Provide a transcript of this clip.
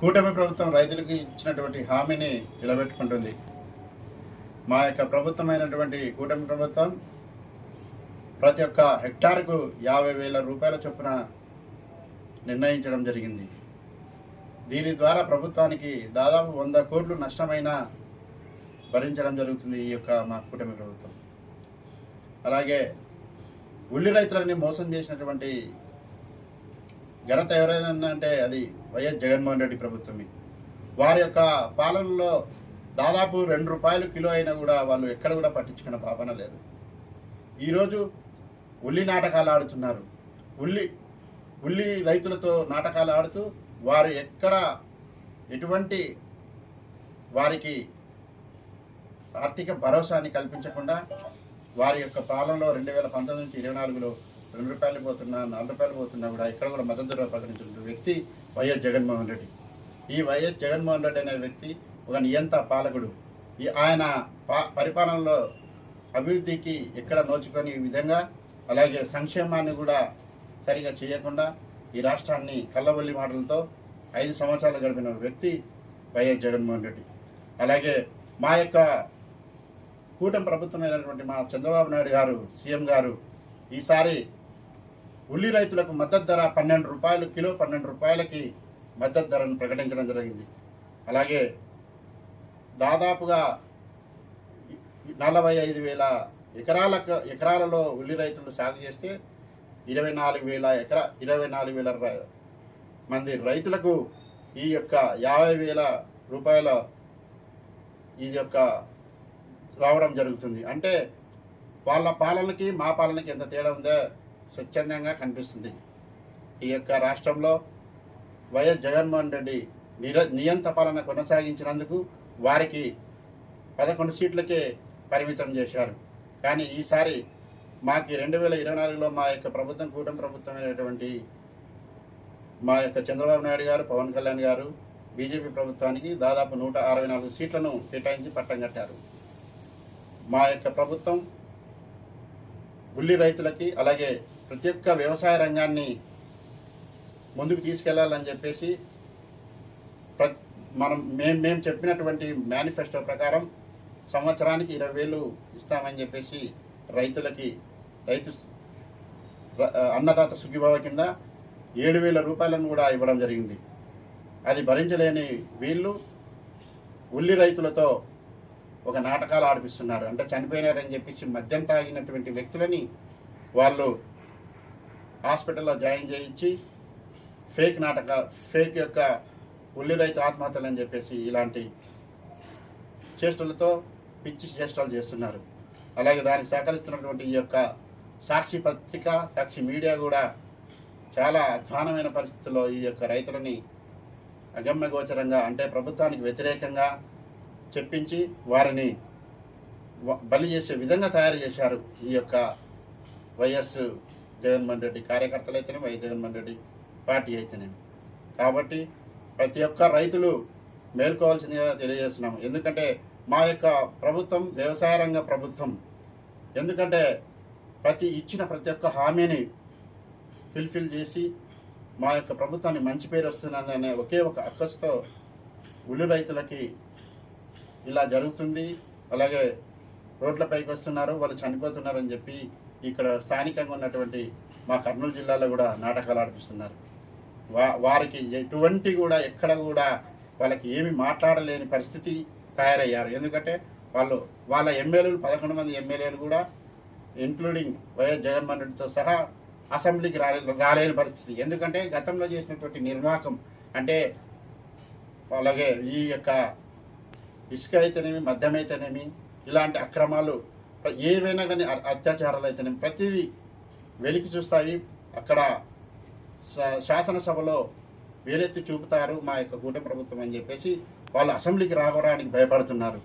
కూటమి ప్రభుత్వం రైతులకు ఇచ్చినటువంటి హామీని నిలబెట్టుకుంటుంది. మా యొక్క ప్రభుత్వమైనటువంటి కూటమి ప్రభుత్వం ప్రతి ఒక్క హెక్టార్కు యాభై వేల రూపాయల చొప్పున నిర్ణయించడం జరిగింది. దీని ద్వారా ప్రభుత్వానికి దాదాపు వంద కోట్లు నష్టమైన భరించడం జరుగుతుంది ఈ యొక్క మా కూటమి ప్రభుత్వం. అలాగే ఉల్లి రైతులని మోసం చేసినటువంటి ఘనత ఎవరైనా అంటే అది వైఎస్ జగన్మోహన్ రెడ్డి ప్రభుత్వమే. వారి యొక్క పాలనలో దాదాపు రెండు రూపాయలు కిలో అయినా కూడా వాళ్ళు ఎక్కడ కూడా పట్టించుకున్న పాపన లేదు. ఈరోజు ఉల్లి నాటకాలు ఆడుతున్నారు. ఉల్లి ఉల్లి రైతులతో నాటకాలు ఆడుతూ వారు ఎక్కడ ఎటువంటి వారికి ఆర్థిక భరోసాని కల్పించకుండా వారి యొక్క పాలనలో రెండు వేల పంతొమ్మిది నుంచి ఇరవై నాలుగులో రెండు రూపాయలు పోతున్నా నాలుగు రూపాయలు పోతున్నా కూడా ఇక్కడ కూడా మద్దతు ధర ప్రకటించిన వ్యక్తి వైఎస్ జగన్మోహన్ రెడ్డి. ఈ వైఎస్ జగన్మోహన్ రెడ్డి అనే వ్యక్తి ఒక నియంత పాలకుడు. ఈ ఆయన పా పరిపాలనలో అభివృద్ధికి ఎక్కడ నోచుకొని విధంగా అలాగే సంక్షేమాన్ని కూడా సరిగా చేయకుండా ఈ రాష్ట్రాన్ని కళ్ళబొల్లి మాటలతో ఐదు సంవత్సరాలు గడిపిన వ్యక్తి వైఎస్ జగన్మోహన్ రెడ్డి. అలాగే మా యొక్క కూటమి ప్రభుత్వమైనటువంటి మా చంద్రబాబు నాయుడు గారు సీఎం గారు ఈసారి ఉల్లి రైతులకు మద్దతు ధర పన్నెండు రూపాయలు కిలో పన్నెండు రూపాయలకి మద్దతు ధరను ప్రకటించడం జరిగింది. అలాగే దాదాపుగా నలభై ఐదు వేల ఎకరాలకు ఎకరాలలో ఉల్లి రైతులు సాగు చేస్తే ఇరవై నాలుగు వేల ఎకరా ఇరవై నాలుగు వేల మంది రైతులకు ఈ యొక్క యాభై వేల రూపాయల ఇది యొక్క రావడం జరుగుతుంది. అంటే వాళ్ళ పాలనకి మా పాలనకి ఎంత తేడా ఉందో స్వచ్ఛందంగా కనిపిస్తుంది. ఈ యొక్క రాష్ట్రంలో వైఎస్ జగన్మోహన్ రెడ్డి నిర నియంత పాలన కొనసాగించినందుకు వారికి పదకొండు సీట్లకే పరిమితం చేశారు. కానీ ఈసారి మాకు రెండు వేల ఇరవై నాలుగులో మా యొక్క ప్రభుత్వం కూటమి ప్రభుత్వమైనటువంటి మా యొక్క చంద్రబాబు నాయుడు గారు పవన్ కళ్యాణ్ గారు బీజేపీ ప్రభుత్వానికి దాదాపు నూట అరవై నాలుగు సీట్లను కేటాయించి పట్టం కట్టారు. మా యొక్క ప్రభుత్వం ఉల్లి రైతులకి అలాగే ప్రతి ఒక్క వ్యవసాయ రంగాన్ని ముందుకు తీసుకెళ్ళాలని చెప్పేసి ప్ర- మనం మేము మేము చెప్పినటువంటి మేనిఫెస్టో ప్రకారం సంవత్సరానికి ఇరవై వేలు ఇస్తామని చెప్పేసి రైతులకి రైతు అన్నదాత సుఖీభావ కింద ఏడు వేల రూపాయలను కూడా ఇవ్వడం జరిగింది. అది భరించలేని వీళ్ళు ఉల్లి రైతులతో ఒక నాటకాలు ఆడిపిస్తున్నారు. అంటే చనిపోయినారని చెప్పి మద్యం తాగినటువంటి వ్యక్తులని వాళ్ళు హాస్పిటల్లో జాయిన్ చేయించి ఫేక్ నాటక ఫేక్ యొక్క ఉల్లి రైతు ఆత్మహత్యలు అని చెప్పేసి ఇలాంటి చేష్టలతో పిచ్చి చేష్టలు చేస్తున్నారు. అలాగే దానికి సహకరిస్తున్నటువంటి ఈ యొక్క సాక్షి పత్రిక సాక్షి మీడియా కూడా చాలా అధ్వానమైన పరిస్థితుల్లో ఈ యొక్క రైతులని అగమ్యగోచరంగా అంటే ప్రభుత్వానికి వ్యతిరేకంగా చెప్పించి వారిని బలి చేసే విధంగా తయారు చేశారు. ఈ యొక్క వైఎస్ జగన్మోహన్ రెడ్డి కార్యకర్తలు అయితేనే వైఎస్ జగన్మోహన్ రెడ్డి పార్టీ అయితేనే కాబట్టి ప్రతి ఒక్క రైతులు మేల్కోవాల్సిందిగా తెలియజేస్తున్నాము. ఎందుకంటే మా యొక్క ప్రభుత్వం వ్యవసాయ రంగ ప్రభుత్వం ఎందుకంటే ప్రతి ఇచ్చిన ప్రతి ఒక్క హామీని ఫిల్ఫిల్ చేసి మా యొక్క ప్రభుత్వాన్ని మంచి పేరు వస్తుందనే ఒకే ఒక అక్కసుతో ఉల్లి రైతులకి ఇలా జరుగుతుంది. అలాగే రోడ్లపైకి వస్తున్నారు వాళ్ళు చనిపోతున్నారని చెప్పి ఇక్కడ స్థానికంగా ఉన్నటువంటి మా కర్నూలు జిల్లాలో కూడా నాటకాలు ఆడిపిస్తున్నారు. వా వారికి ఎటువంటి కూడా ఎక్కడ కూడా వాళ్ళకి ఏమి మాట్లాడలేని పరిస్థితి తయారయ్యారు. ఎందుకంటే వాళ్ళు వాళ్ళ ఎమ్మెల్యేలు పదకొండు మంది ఎమ్మెల్యేలు కూడా ఇంక్లూడింగ్ వైఎస్ జగన్మోహన్ రెడ్డితో సహా అసెంబ్లీకి రాలే రాలేని పరిస్థితి. ఎందుకంటే గతంలో చేసినటువంటి నిర్వాహకం అంటే అలాగే ఈ యొక్క ఇసుక అయితేనేమి మద్యం అయితేనేమి ఇలాంటి అక్రమాలు ఏవైనా కానీ అత్యాచారాలు అయితేనేమి ప్రతిదీ వెలికి చూస్తాయి. అక్కడ శా- శాసనసభలో వేరెత్తి చూపుతారు మా యొక్క కూటమి ప్రభుత్వం అని చెప్పేసి వాళ్ళు అసెంబ్లీకి రావడానికి భయపడుతున్నారు.